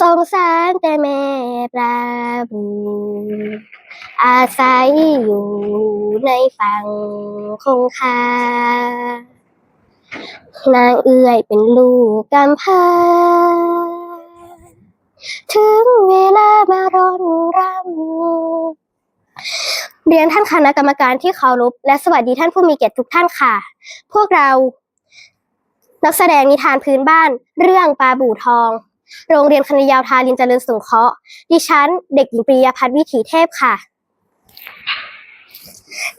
สงสารแต่แม่ปลาบูอาศัยอยู่ในฝั่งคงคานางเอื้อยเป็นลูกกำพร้าถึงเวลามารอนรำเรียนท่านคณะกรรมการที่เคารพและสวัสดีท่านผู้มีเกียรติทุกท่านค่ะ พวกเรา นักแสดงนิทานพื้นบ้านเรื่องปลาบู่ทอง โรงเรียนคณะยาวทารินเจริญสงเคราะห์ดิฉัน เด็กหญิงปริยาพัฒน์วิถีเทพค่ะ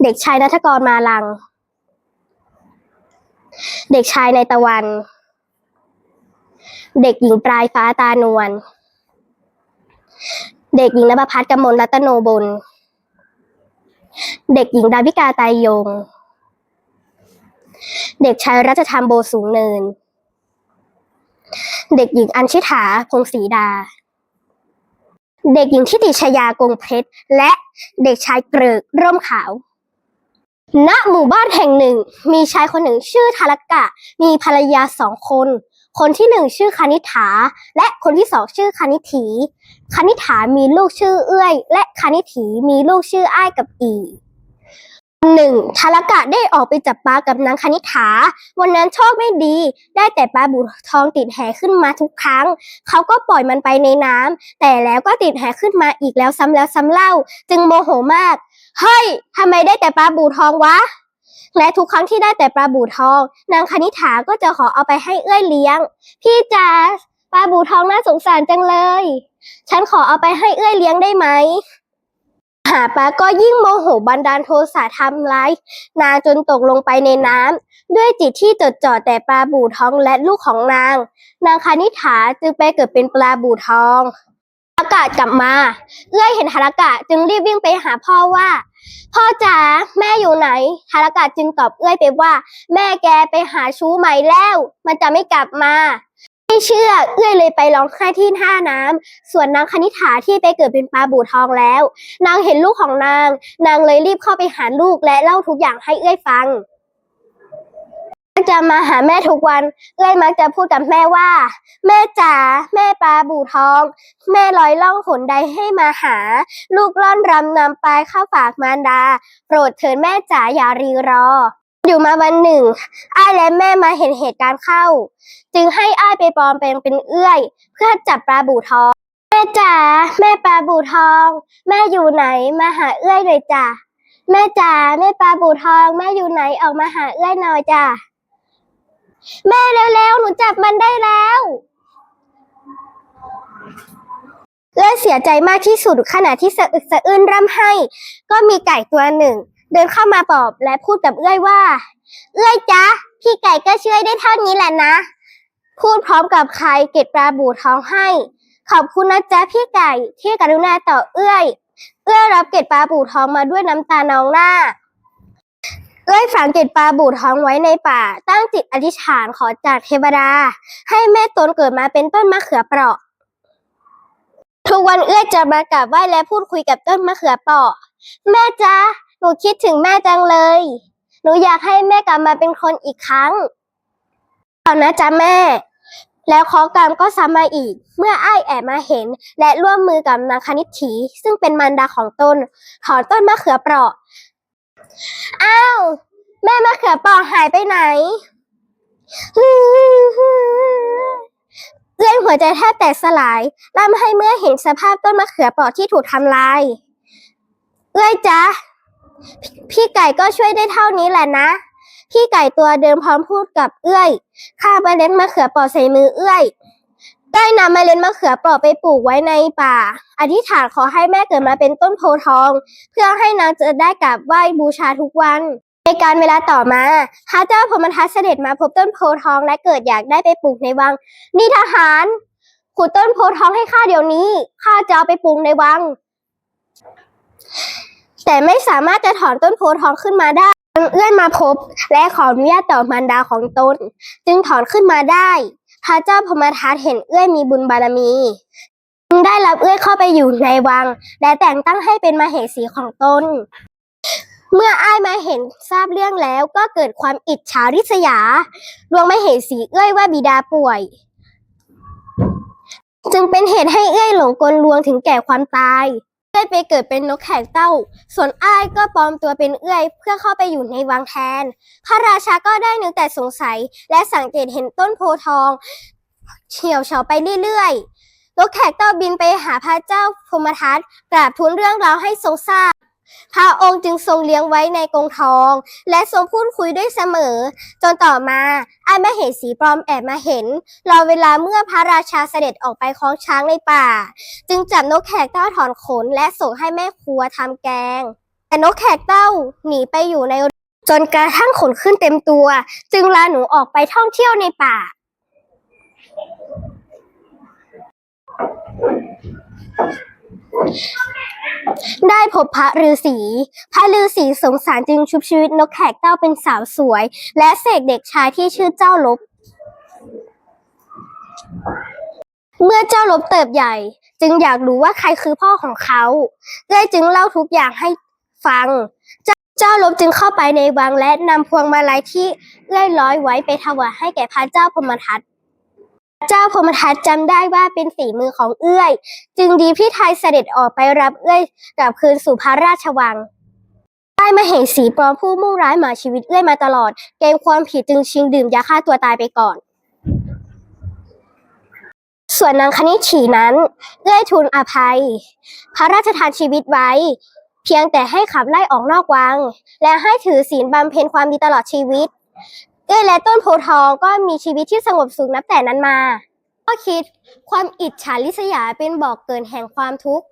เด็กชายนัทกรมาลัง เด็กชายในตะวัน เด็กหญิงปลายฟ้าตานวล เด็กหญิงนภพัฒน์กมลรัตโนบลเด็กหญิงดาวิกาไตรยง เด็กชายรัชธรรมโบสูงเนิน เด็กหญิงอัญชิถาพงศรีดา เด็กหญิงทิติชยากงเพชร และเด็กชายเกริกร่มขาว ณ หมู่บ้านแห่งหนึ่ง มีชายคนหนึ่งชื่อธารกะ มีภรรยาสองคน คนที่หนึ่งชื่อคณิษฐาและคนที่สองชื่อคณิถีคณิษฐามีลูกชื่อเอื้อย และคณิถีมีลูกชื่ออ้ายกับอี หนึ่งธารกะได้ออกไปจับปลากับนางคณิษฐาวันนั้นโชคไม่ดี ได้แต่ปลาบูทองติดแหขึ้นมาทุกครั้ง เขาก็ปล่อยมันไปในน้ำแต่แล้วก็ติดแหขึ้นมาอีกแล้วซ้ำแล้วซ้ำเล่า จึงโมโหมาก เฮ้ยทำไมได้แต่ปลาบูทองวะ และทุกครั้งที่ได้แต่ปลาบูทอง นางคณิษฐาก็จะขอเอาไปให้เอื้อยเลี้ยง พี่จ๋าปลาบูทองน่าสงสารจังเลย ฉันขอเอาไปให้เอื้อยเลี้ยงได้ไหม หาปลาก็ยิ่งโมโหบันดาลโทสะทำร้ายนางจนตกลงไปในน้ำด้วยจิตที่จดจ่อแต่ปลาบู่ทองและลูกของนาง นางคณิษฐาจึงไปเกิดเป็นปลาบู่ทองอากาศกลับมาเอื้อยเห็นฮารากะจึงรีบวิ่งไปหาพ่อว่า พ่อจ๋าแม่อยู่ไหนฮารากะจึงตอบเอื้อยไปว่า แม่แกไปหาชู้ใหม่แล้ว มันจะไม่กลับมา ไม่เชื่อเอื้อยเลยไปร้องไห้ที่ท่าน้ำส่วนนางคณิษฐาที่ไปเกิดเป็นปลาบู่ทองแล้ว นางเห็นลูกของนาง นางเลยรีบเข้าไปหาลูกและเล่าทุกอย่างให้เอื้อยฟังมักจะมาหาแม่ทุกวัน เอื้อยมักจะพูดกับแม่ว่า แม่จ๋าแม่ปลาบู่ทอง แม่ลอยล่องหนใดให้มาหา ลูกล่อนรำนำไปเข้าฝากมารดา โปรดเถิดแม่จ๋าอย่ารีรอ อยู่มาวันหนึ่ง อ้ายและแม่มาเห็นเหตุการณ์เข้า จึงให้อ้ายไปปลอมเป็นเป็นเอื้อย เพื่อจับปลาบู่ทอง แม่จ๋าแม่ปลาบู่ทอง แม่อยู่ไหนมาหาเอื้อยหน่อยจ้ะแม่จ๋าแม่ปลาบู่ทอง แม่อยู่ไหนออกมาหาเอื้อยหน่อยจ้ะแม่เร็วๆหนูจับมันได้แล้วเอื้อยเสียใจมากที่สุดขณะที่สะอึกสะอื้นร่ำไห้ ก็มีไก่ตัวหนึ่ง เดินเข้ามาปอบและพูดกับเอื้อยว่า เอื้อยจ๊ะพี่ไก่ก็ช่วยได้เท่านี้แหละนะ พูดพร้อมกับใครเก็บปลาบู่ทองให้ ขอบคุณนะจ๊ะพี่ไก่ที่กรุณาต่อเอื้อย เอื้อยรับเก็ดปลาบู่ทองมาด้วยน้ำตานองหน้า เอื้อยฝังเก็ดปลาบู่ทองไว้ในป่า ตั้งจิตอธิษฐานขอจากเทวดา ให้แม่ตนเกิดมาเป็นต้นมะเขือเปราะทุกวันเอื้อยจะมากราบไหว้และพูดคุยกับต้นมะเขือเปราะ แม่จ๊ะ หนูคิดถึงแม่จังเลย หนูอยากให้แม่กลับมาเป็นคนอีกครั้ง เอานะจ๊ะแม่ แล้วขอกรรมก็ซ้ำมาอีก เมื่อไอ้ายแอบมาเห็น และร่วมมือกับนางคณิตถี ซึ่งเป็นมารดาของตนถอนต้นมะเขือเปราะ อ้าว แม่มะเขือเปราะหายไปไหนเอื้อนหัวใจแทบแตกสลายร่ำให้เมื่อเห็นสภาพต้นมะเขือเปราะที่ถูกทำลาย เอ้ยจ๊ะ พี่ไก่ก็ช่วยได้เท่านี้แหละนะ พี่ไก่ตัวเดิมพร้อมพูดกับเอื้อย ข้าเล็ดมะเขือเปราะใส่มือเอื้อยได้นำเมล็ดมะเขือเปราะไปปลูกไว้ในป่า อธิษฐานขอให้แม่เกิดมาเป็นต้นโพทอง เพื่อให้นางจะได้กราบไหว้บูชาทุกวัน ในการเวลาต่อมาพระเจ้าพรหมทัตเสด็จมาพบต้นโพทองและเกิดอยากได้ไปปลูกในวัง นี่ทหารขุดต้นโพทองให้ข้าเดี๋ยวนี้ข้าจะเอาไปปลูกในวัง แต่ไม่สามารถจะถอนต้นโพธิ์ทองขึ้นมาได้เอื้อนมาพบ และขออนุญาตต่อมารดาของตน จึงถอนขึ้นมาได้ พระเจ้าพมทัตเห็นเอื้อยมีบุญบารมีจึงได้รับเอื้อยเข้าไปอยู่ในวัง และแต่งตั้งให้เป็นมาเหสีของตนเมื่ออ้ายมาเห็นทราบเรื่องแล้วก็เกิดความอิจฉาริษยาดวงมาเหสีเอื้อยว่าบิดาป่วย จึงเป็นเหตุให้เอื้อยหลงกลลวงถึงแก่ความตาย เอื้อยไปเกิดเป็นนกแขกเต้า ส่วนอ้ายก็ปลอมตัวเป็นเอื้อยเพื่อเข้าไปอยู่ในวังแทน พระราชาก็ได้นึกแต่สงสัย และสังเกตเห็นต้นโพธิ์ทองเฉียวเฉาไปเรื่อยๆนกแขกเต้าบินไปหาพระเจ้าพรหมทัตกราบทูลเรื่องราวให้ทรงทราบ พระองค์จึงทรงเลี้ยงไว้ในกรงทอง และทรงพูดคุยด้วยเสมอ จนต่อมาอ้ายมเหสีปลอมแอบมาเห็น รอเวลาเมื่อพระราชาเสด็จออกไปคล้องช้างในป่า จึงจับนกแขกเต้าถอนขน และส่งให้แม่ครัวทำแกง แต่นกแขกเต้าหนีไปอยู่ในจนกระทั่งขนขึ้นเต็มตัว จึงลาหนูออกไปท่องเที่ยวในป่า ได้พบพระฤาษี พระฤาษีสงสารจึงชุบชีวิตนกแขกเต้าเป็นสาวสวย และเสกเด็กชายที่ชื่อเจ้าลบ เมื่อเจ้าลบเติบใหญ่ จึงอยากรู้ว่าใครคือพ่อของเขาเอ้ยจึงเล่าทุกอย่างให้ฟัง เจ้าลบจึงเข้าไปในวังและนำพวงมาลัยที่เลื่อยร้อยไว้ไปถวายให้แก่พระเจ้าพรหมทัต เจ้าพรหมทัตจำได้ว่าเป็นฝีมือของเอื้อย จึงดีพี่ไทยเสด็จออกไปรับเอื้อยกลับคืนสู่พระราชวังได้มาเห็นสีปลอมผู้มุ่งร้ายหมาชีวิตเอื้อยมาตลอด เกรงความผิดจึงชิงดื่มยาฆ่าตัวตายไปก่อน ส่วนนางคณิฉีนั้นเอื้อยทูลอภัย พระราชทานชีวิตไว้ เพียงแต่ให้ขับไล่ออกนอกวัง และให้ถือศีลบำเพ็ญความดีตลอดชีวิต เอ้ยและต้นโพธิ์ทองก็มีชีวิตที่สงบสุขนับแต่นั้นมาก็คิดความอิจฉาริษยาเป็นบอกเกินแห่งความทุกข์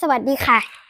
สวัสดีค่ะ